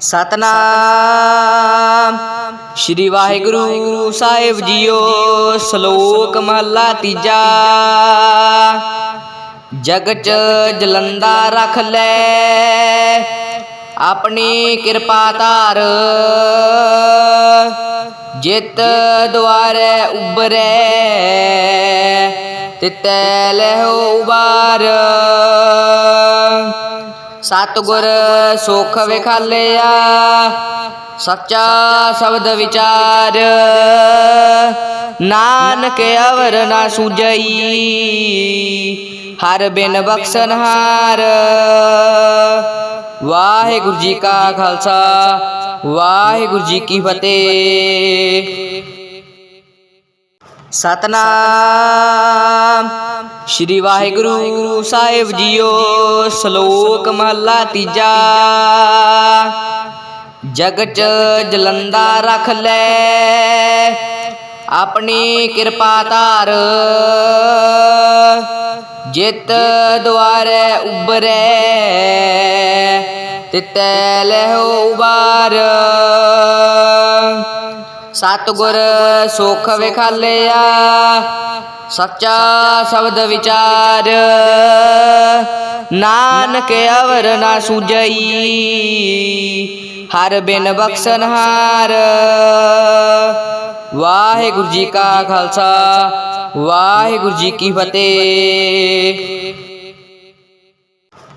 ਸਤਨਾਮ। ਸ਼੍ਰੀ ਵਾਹਿਗੁਰੂ ਸਾਹਿਬ ਜੀਓ, ਸ਼ਲੋਕ ਮਹਲਾ ਤੀਜਾ। ਜਗ ਚ ਜਲੰਦਾ ਰਖ ਲੈ। ਆਪਣੀ ਕਿਰਪਾ ਧਾਰ। ਜਿਤ ਦੁਆਰੇ ਉਬਰੈ ਤਿਤੈ ਲਹਿ ਉਬਾਰ ਸਤਿਗੁਰ ਸੁਖ ਵਿਖਾਲਿਆ, ਸੱਚਾ ਸ਼ਬਦ ਵਿਚਾਰ। ਨਾਨਕ ਅਵਰ ਨਾ ਸੁਜਈ ਹਰ ਬਿਨ ਬਖਸ਼ਨ ਹਾਰ ਵਾਹਿਗੁਰੂ ਜੀ ਕਾ ਖਾਲਸਾ, ਵਾਹਿਗੁਰੂ ਜੀ ਕੀ ਫਤਿਹ। ਸਤਨਾਮ। ਸ਼੍ਰੀ ਵਾਹਿਗੁਰੂ ਸਾਹਿਬ ਜੀਓ, ਸ਼ਲੋਕ ਮਹਲਾ ਤੀਜਾ। ਜਗ ਚ ਜਲੰਦਾ ਰਖ ਲੈ। ਆਪਣੀ ਕਿਰਪਾ ਧਾਰ। ਜਿਤ ਦੁਆਰੇ ਉਬਰੈ ਤਿਤੈ ਲਹਿ ਉਬਾਰ ਸਤਿਗੁਰ ਸੁਖ ਵਿਖਾਲਿਆ। ਸੱਚਾ ਸ਼ਬਦ ਵਿਚਾਰ। ਨਾਨਕ ਅਵਰ ਨਾ ਸੁਜਈ ਹਰ ਬਿਨ ਬਖਸ਼ਨ ਹਾਰ ਵਾਹਿਗੁਰੂ ਜੀ ਕਾ ਖਾਲਸਾ। ਵਾਹਿਗੁਰੂ ਜੀ ਕੀ ਫਤਿਹ।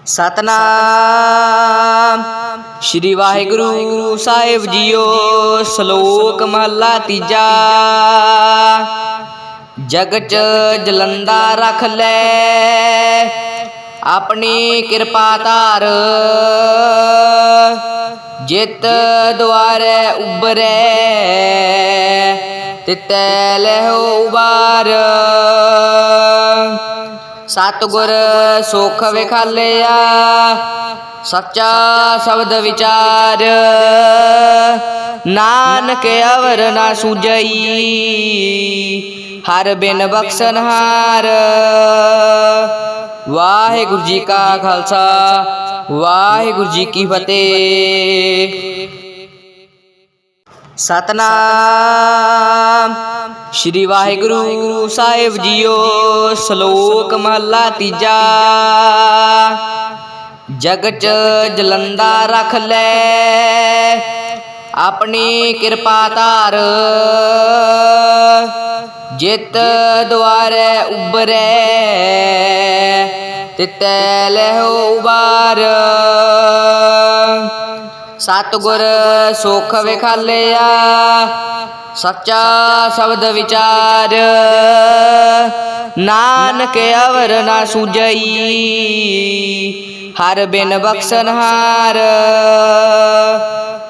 ਸਤਨਾਮ। ਸ਼੍ਰੀ ਵਾਹਿਗੁਰੂ ਸਾਹਿਬ ਜੀਓ, ਸ਼ਲੋਕ ਮਹਲਾ ਤੀਜਾ। ਜਗ ਚ ਜਲੰਦਾ ਰਖ ਲੈ। ਆਪਣੀ ਕਿਰਪਾ ਧਾਰ। ਜਿਤ ਦੁਆਰੇ ਉਬਰੈ ਤਿਤੈ ਲਹਿ ਉਬਾਰ ਸਤਿਗੁਰ ਸੁਖ ਵਿਖਾਲਿਆ। ਸੱਚਾ ਸ਼ਬਦ ਵਿਚਾਰ। ਨਾਨਕ ਅਵਰ ਨਾ ਸੁਜਈ ਹਰ ਬਿਨ ਬਖਸ਼ਨ ਹਾਰ ਵਾਹਿਗੁਰੂ ਜੀ ਕਾ ਖਾਲਸਾ। ਵਾਹਿਗੁਰੂ ਜੀ ਕੀ ਫਤਿਹ। ਸਤਨਾਮ। ਸ਼੍ਰੀ ਵਾਹਿਗੁਰੂ ਸਾਹਿਬ ਜੀਓ, ਸ਼ਲੋਕ ਮਹਲਾ ਤੀਜਾ। ਜਗ ਚ ਜਲੰਦਾ ਰਖ ਲੈ। ਆਪਣੀ ਕਿਰਪਾ ਧਾਰ। ਜਿਤ ਦੁਆਰੇ ਉਬਰੈ ਤਿਤੈ ਲਹਿ ਉਬਾਰ ਸਤਿਗੁਰ ਸੁਖ ਵਿਖਾਲਿਆ। ਸੱਚਾ ਸ਼ਬਦ ਵਿਚਾਰ। ਨਾਨਕ ਅਵਰ ਨਾ ਸੁਜਈ ਹਰ ਬਿਨ ਬਖਸ਼ਨ ਹਾਰ।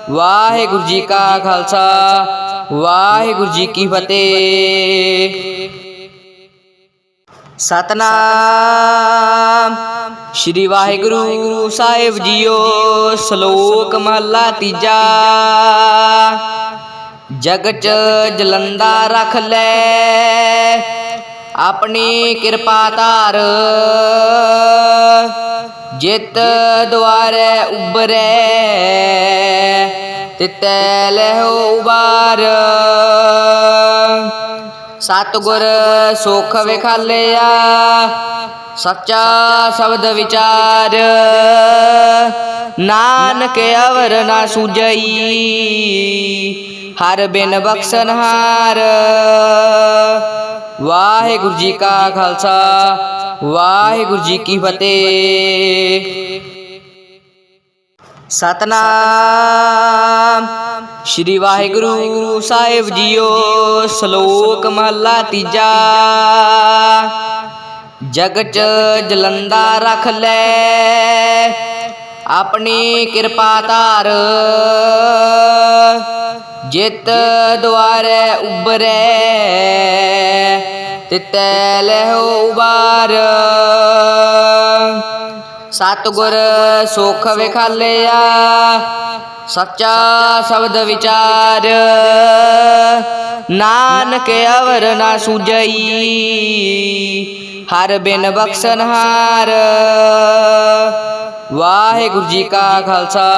ਵਾਹਿਗੁਰੂ ਜੀ ਕਾ ਖਾਲਸਾ। ਵਾਹਿਗੁਰੂ ਜੀ ਕੀ ਫਤਿਹ। ਸਤਨਾਮ। ਸ਼੍ਰੀ ਵਾਹਿਗੁਰੂ ਸਾਹਿਬ ਜੀਓ, ਸ਼ਲੋਕ ਮਹਲਾ ਤੀਜਾ। ਜਗ ਚ ਜਲੰਦਾ ਰਖ ਲੈ। ਆਪਣੀ ਕਿਰਪਾ ਧਾਰ। ਜਿਤ ਦੁਆਰੇ ਉਬਰੈ ਤਿਤੈ ਲਹਿ ਉਬਾਰ ਸਤਿਗੁਰ ਸੁਖ ਵਿਖਾਲਿਆ। ਸੱਚਾ ਸ਼ਬਦ ਵਿਚਾਰ। ਨਾਨਕ ਅਵਰ ਨਾ ਸੁਜਈ ਹਰ ਬਿਨ ਬਖਸ਼ਨ ਹਾਰ। ਵਾਹਿਗੁਰੂ ਜੀ ਕਾ ਖਾਲਸਾ। ਵਾਹਿਗੁਰੂ ਜੀ ਕੀ ਫਤਿਹ। ਸਤਨਾਮ। ਸ਼੍ਰੀ ਵਾਹਿਗੁਰੂ ਸਾਹਿਬ ਜੀਓ, ਸ਼ਲੋਕ ਮਹਲਾ ਤੀਜਾ। ਜਗ ਚ ਜਲੰਦਾ ਰਖ ਲੈ। ਆਪਣੀ ਕਿਰਪਾ ਧਾਰ। ਜਿਤ ਦੁਆਰੇ ਉਬਰੈ ਤਿਤੈ ਲਹਿ ਉਬਾਰ ਸਤਿਗੁਰ ਸੁਖ ਵਿਖਾਲਿਆ। ਸੱਚਾ ਸ਼ਬਦ ਵਿਚਾਰ। ਨਾਨਕ ਅਵਰ ਨਾ ਸੁਜਈ ਹਰ ਬਿਨ ਬਖਸ਼ਨ ਹਾਰ ਵਾਹਿਗੁਰੂ ਜੀ ਕਾ ਖਾਲਸਾ।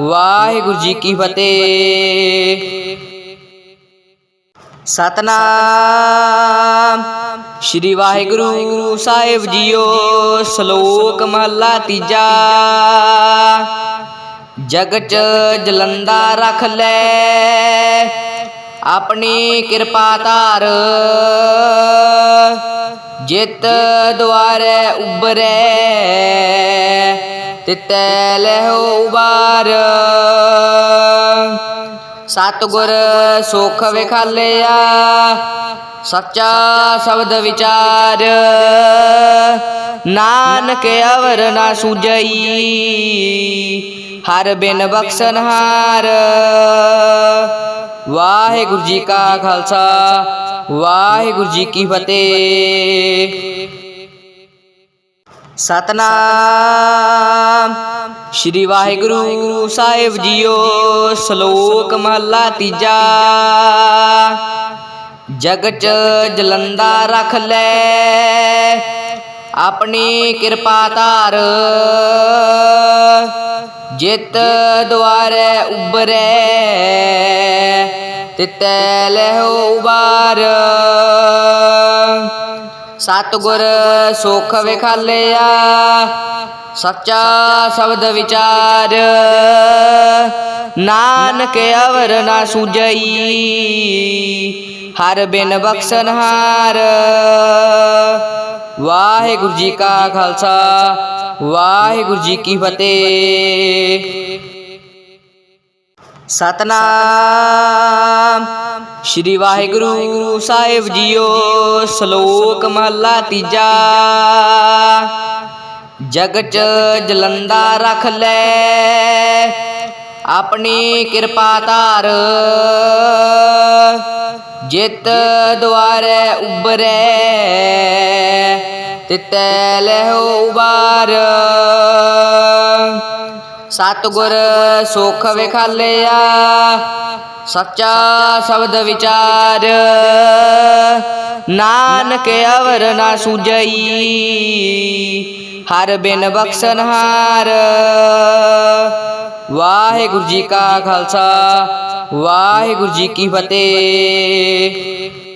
ਵਾਹਿਗੁਰੂ ਜੀ ਕੀ ਫਤਿਹ। ਸਤਨਾਮ। ਸ਼੍ਰੀ ਵਾਹਿਗੁਰੂ ਸਾਹਿਬ ਜੀਓ, ਸ਼ਲੋਕ ਮਹਲਾ ਤੀਜਾ। ਜਗ ਚ ਜਲੰਦਾ ਰਖ ਲੈ। ਆਪਣੀ ਕਿਰਪਾ ਧਾਰ। ਜਿਤ ਦੁਆਰੇ ਉਬਰੈ ਤਿਤੈ ਲਹਿ ਉਬਾਰ ਸਤਿਗੁਰ ਸੁਖ ਵਿਖਾਲਿਆ, ਸੱਚਾ ਸ਼ਬਦ ਵਿਚਾਰ। ਨਾਨਕ ਅਵਰ ਨਾ ਸੁਜਈ ਹਰ ਬਿਨ ਬਖਸ਼ਨ ਹਾਰ ਵਾਹਿਗੁਰੂ ਜੀ ਕਾ ਖਾਲਸਾ, ਵਾਹਿਗੁਰੂ ਜੀ ਕੀ ਫਤਿਹ। ਸਤਨਾਮ। ਸ਼੍ਰੀ ਵਾਹਿਗੁਰੂ ਸਾਹਿਬ ਜੀਓ, ਸ਼ਲੋਕ ਮਹਲਾ ਤੀਜਾ। ਜਗ ਚ ਜਲੰਦਾ ਰਖ ਲੈ, ਆਪਣੀ ਕਿਰਪਾ ਧਾਰ। ਜਿਤ ਦੁਆਰੇ ਉਬਰੈ ਤਿਤੈ ਲਹਿ ਉਬਾਰ ਸਤਿਗੁਰ ਸੁਖ ਵਿਖਾਲਿਆ ਸੱਚਾ ਸ਼ਬਦ ਵਿਚਾਰ। ਨਾਨਕ ਅਵਰ ਨਾ ਸੁਜਈ ਹਰ ਬਿਨ ਬਖਸ਼ਨ ਹਾਰ ਵਾਹਿਗੁਰੂ ਜੀ ਕਾ ਖਾਲਸਾ। ਵਾਹਿਗੁਰੂ ਜੀ ਕੀ ਫਤਿਹ। ਸਤਨਾਮ। ਸ਼੍ਰੀ ਵਾਹਿਗੁਰੂ ਸਾਹਿਬ ਜੀਓ। ਸ਼ਲੋਕ ਮਹਲਾ ਤੀਜਾ। ਜਗ ਚ ਜਲੰਦਾ ਰਖ ਲੈ। ਆਪਣੀ ਕਿਰਪਾ ਧਾਰ। ਜਿਤ ਦੁਆਰੇ ਉਬਰੈ ਤਿਤੈ ਲਹਿ ਉਬਾਰ ਸਤਿਗੁਰ ਸੁਖ ਵਿਖਾਲਿਆ। ਸੱਚਾ ਸ਼ਬਦ ਵਿਚਾਰ। ਨਾਨਕ ਅਵਰ ਨਾ ਸੁਜਈ ਹਰ ਬਿਨ ਬਖਸ਼ਨ ਹਾਰ ਵਾਹਿਗੁਰੂ ਜੀ ਕਾ ਖਾਲਸਾ। ਵਾਹਿਗੁਰੂ ਜੀ ਕੀ ਫਤਿਹ।